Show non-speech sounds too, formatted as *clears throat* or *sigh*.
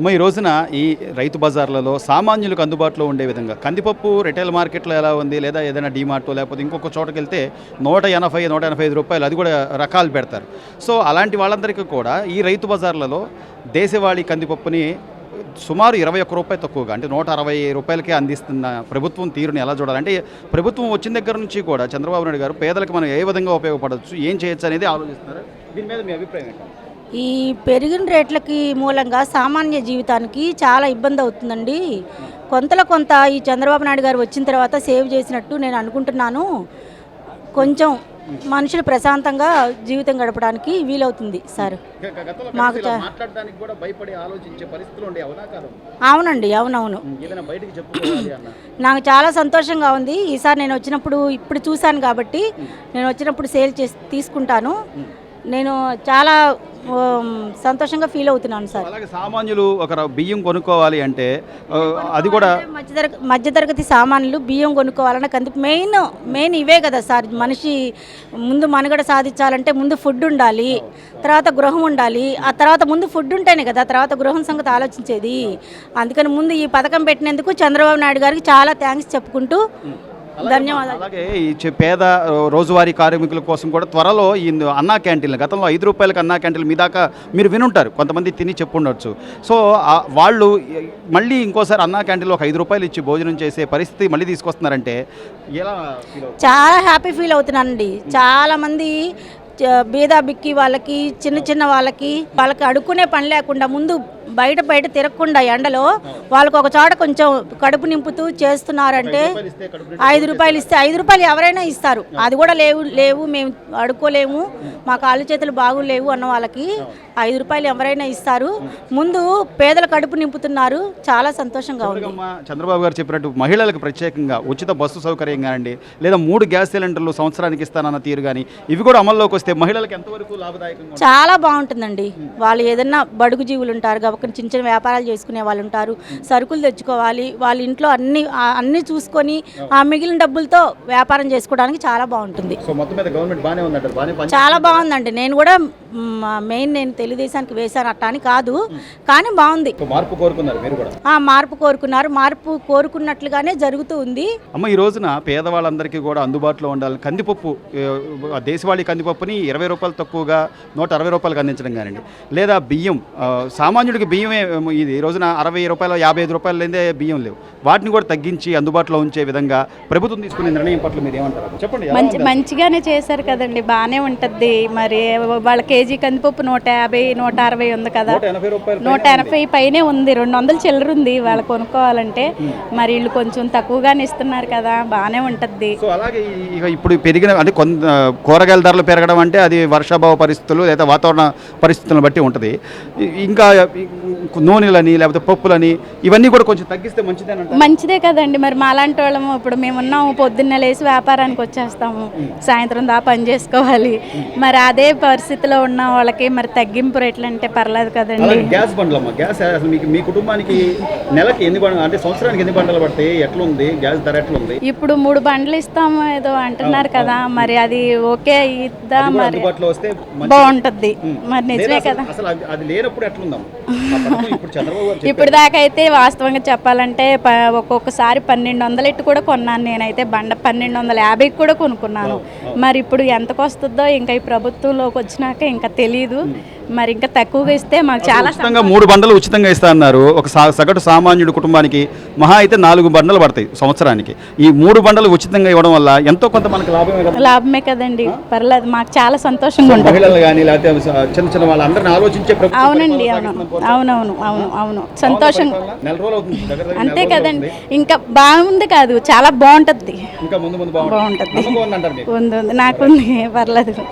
అమ్మ ఈ రోజున ఈ రైతు బజార్లలో సామాన్యులకు అందుబాటులో ఉండే విధంగా కందిపప్పు రిటైల్ మార్కెట్లో ఎలా ఉంది? లేదా ఏదైనా డిమార్ట్ లేకపోతే ఇంకొక చోటకి వెళ్తే నూట ఎనభై నూట ఎనభై ఐదు రూపాయలు అది కూడా రకాలు పెడతారు. సో అలాంటి వాళ్ళందరికీ కూడా ఈ రైతు బజార్లలో దేశవాళీ కందిపప్పుని సుమారు ఇరవై ఒక్క రూపాయి తక్కువగా అంటే నూట అరవై రూపాయలకే అందిస్తున్న ప్రభుత్వం తీరుని ఎలా చూడాలంటే ప్రభుత్వం వచ్చిన దగ్గర నుంచి కూడా చంద్రబాబు నాయుడు గారు పేదలకు మనం ఏ విధంగా ఉపయోగపడవచ్చు ఏం చేయొచ్చు అనేది ఆలోచిస్తున్నారు? దీని మీద మీ అభిప్రాయం ఏంటంటే ఈ పెరిగిన రేట్లకి మూలంగా సామాన్య జీవితానికి చాలా ఇబ్బంది అవుతుందండి. కొంతలో కొంత ఈ చంద్రబాబు నాయుడు గారు వచ్చిన తర్వాత సేవ్ చేసినట్టు నేను అనుకుంటున్నాను. కొంచెం మనుషులు ప్రశాంతంగా జీవితం గడపడానికి వీలవుతుంది సార్. మాకు అవునండి అవునవును. *clears throat* నాకు చాలా సంతోషంగా ఉంది. ఈసారి నేను వచ్చినప్పుడు ఇప్పుడు చూశాను కాబట్టి నేను వచ్చినప్పుడు సేల్ చేసి తీసుకుంటాను. నేను చాలా సంతోషంగా ఫీల్ అవుతున్నాను సార్. అలాగే సామాన్యులు ఒక బియ్యం కొనుక్కోవాలి అంటే అది కూడా మధ్యతరగతి మధ్యతరగతి సామాన్లు బియ్యం కొనుక్కోవాలన్న కంది మెయిన్ మెయిన్ ఇవే కదా సార్. మనిషి ముందు మనుగడ సాధించాలంటే ముందు ఫుడ్ ఉండాలి తర్వాత గృహం ఉండాలి. ఆ తర్వాత ముందు ఫుడ్ ఉంటేనే కదా తర్వాత గృహం సంగతి ఆలోచించేది. అందుకని ముందు ఈ పథకం పెట్టినందుకు చంద్రబాబు నాయుడు గారికి చాలా థ్యాంక్స్ చెప్పుకుంటూ ధన్యవాదాలు. అలాగే ఈ పేద రోజువారీ కార్మికుల కోసం కూడా త్వరలో ఈ అన్నా క్యాంటీన్లు గతంలో ఐదు రూపాయలకి అన్నా క్యాంటీన్లు మీ దాకా మీరు వినుంటారు. కొంతమంది తిని చెప్పుండొచ్చు. సో వాళ్ళు మళ్ళీ ఇంకోసారి అన్నా క్యాంటీన్లో ఒక ఐదు రూపాయలు ఇచ్చి భోజనం చేసే పరిస్థితి మళ్ళీ తీసుకొస్తున్నారంటే ఎలా? చాలా హ్యాపీ ఫీల్ అవుతున్నానండి. చాలామంది బీద బిక్కి వాళ్ళకి చిన్న చిన్న వాళ్ళకి వాళ్ళకి అడుక్కునే పని లేకుండా ముందు బయట బయట తిరగకుండా ఎండలో వాళ్ళకి ఒక చోట కొంచెం కడుపు నింపుతూ చేస్తున్నారంటే ఐదు రూపాయలు ఇస్తే ఐదు రూపాయలు ఎవరైనా ఇస్తారు. అది కూడా లేవు లేవు మేము అడుక్కోలేము. మా కాళ్ళు చేతులు బాగులేవు అన్న వాళ్ళకి ఐదు రూపాయలు ఎవరైనా ఇస్తారు. ముందు పేదల కడుపు నింపుతున్నారు. చాలా సంతోషంగా ఉంది. చంద్రబాబు గారు చెప్పినట్టు మహిళలకు ప్రత్యేకంగా ఉచిత బస్సు సౌకర్యం కానివ్వండి లేదా మూడు గ్యాస్ సిలిండర్లు సంవత్సరానికి ఇస్తానన్న తీరు కానీ ఇవి కూడా అమల్లోకి వస్తే మహిళలకు ఎంతవరకు లాభదాయకంగా? చాలా బాగుంటుందండి. వాళ్ళు ఏదన్నా బడుగు జీవులు ఉంటారు కాబట్టి చిన్న చిన్న వ్యాపారాలు చేసుకునే వాళ్ళు ఉంటారు. సరుకులు తెచ్చుకోవాలి. వాళ్ళ ఇంట్లో అన్ని అన్ని చూసుకొని ఆ మిగిలిన డబ్బులతో వ్యాపారం చేసుకోవడానికి చాలా బాగుంటుంది. చాలా బాగుందండి. నేను కూడా మెయిన్ నేను తెలుగుదేశానికి వేశాను అట్ట అని కాదు. కానీ బాగుంది. మార్పు కోరుకున్నారు మీరు కూడా. ఆ మార్పు కోరుకున్నారు. మార్పు కోరుకున్నట్లుగానే జరుగుతూ ఉంది. అమ్మ ఈ రోజున పేదవాళ్ళందరికీ కూడా అందుబాటులో ఉండాలి. కందిపప్పు ఆ, దేశవాళీ కందిపప్పుని ఇరవై రూపాయలు తక్కువగా నూట అరవై రూపాయలకు అందించడం కానివ్వండి. లేదా బియ్యం సామాన్యుడికి బియ్యమే ఇది. ఈ రోజున అరవై రూపాయలు యాభై ఐదు రూపాయలు లేదే బియ్యం లేవు. వాటిని కూడా తగ్గించి అందుబాటులో ఉంచే విధంగా ప్రభుత్వం తీసుకునే నిర్ణయం పట్ల మీరు ఏమంటారు? చెప్పండి మంచి? మంచిగానే చేశారు కదండి. బాగానే ఉంటుంది మరి వాళ్ళ కేజీ కందిపప్పు నూట యాభై నూట అరవై ఉంది కదా. నూట ఎనభై పైనే ఉంది. రెండు వందలు చిల్లర ఉంది వాళ్ళు కొనుక్కోవాలంటే. మరి వీళ్ళు కొంచెం తక్కువగానే ఇస్తున్నారు కదా బాగానే ఉంటుంది అలాగే ఇప్పుడు పెరిగిన అంటే కొంత కూరగాయల ధరలు పెరగడం అంటే అది వర్షాభావ పరిస్థితులు లేదా వాతావరణ పరిస్థితులను బట్టి ఉంటుంది. ఇంకా నూనెలని లేకపోతే పప్పులని ఇవన్నీ కూడా కొంచెం తగ్గిస్తే మంచిదేనంట మంచిదే కదండి. మరి మాలాంటి వాళ్ళము ఇప్పుడు మేము ఉన్నాము పొద్దున్న లేసి వ్యాపారానికి వచ్చేస్తాము. సాయంత్రం దా పని చేసుకోవాలి. మరి అదే పరిస్థితిలో ఉన్న వాళ్ళకి మరి తగ్గింపు రేట్లు అంటే పర్లేదు కదండి. గ్యాస్ బండ్లు అమ్మా గ్యాస్ అసలు మీకు మీ కుటుంబానికి నెలకి ఎన్ని బండ్లు అంటే సంవత్సరానికి ఎన్ని బండ్లు పడతాయి ఎట్లుంది? గ్యాస్ ధర ఎట్లుంది? ఇప్పుడు మూడు బండ్లు ఇస్తాము ఏదో అంటున్నారు కదా మరి అది ఓకే ఇద్దా మరి? అందుబాటులో వస్తే మంచి- బాగుంటుంది. మరి నిజమే లేదా కదా. అసలు- అసలు అది- అది లేనప్పుడు ఆ పథకం ఇప్పుడు చంద్రబాబు గారు ఇప్పుడు దాకా అయితే వాస్తవంగా చెప్పాలంటే ప- ఒక్కొక్కసారి పన్నెండు వందలు ఇట్టు కూడా కొన్నాను. నేనైతే బండ పన్నెండు వందల యాభైకి కూడా కొనుక్కున్నాను. మరి ఇప్పుడు ఎంతకు వస్తుందో ఇంకా ఈ ప్రభుత్వంలోకి వచ్చినాక ఇంకా తెలియదు hmm. మరి ఇంకా తక్కువగా ఇస్తే మాకు చాలా ఉచితంగా మూడు బండలు ఉచితంగా ఇస్తా అన్నారు. ఒక సగటు సామాన్యుడి కుటుంబానికి మహా అయితే నాలుగు బండలు పడతాయి సంవత్సరానికి. ఈ మూడు బండలు ఉచితంగా ఇవ్వడం వల్ల ఎంతో కొంత మనకు లాభమే కదా? లాభమే కదండి. పర్లేదు మాకు చాలా సంతోషంగా ఉంటుంది. మహిళలు కానీ లేకపోతే చిన్న చిన్న వాళ్ళందరినీ ఆలోచించే అవునండి అవును. అవునవును అవును అవును సంతోషం. అంతే కదండి. ఇంకా బాగుంది కాదు చాలా బాగుంటుంది. ఇంకా ముందు ముందు బాగుంటుంది. ఉంది ఉంది. నాకుంది పర్లేదు.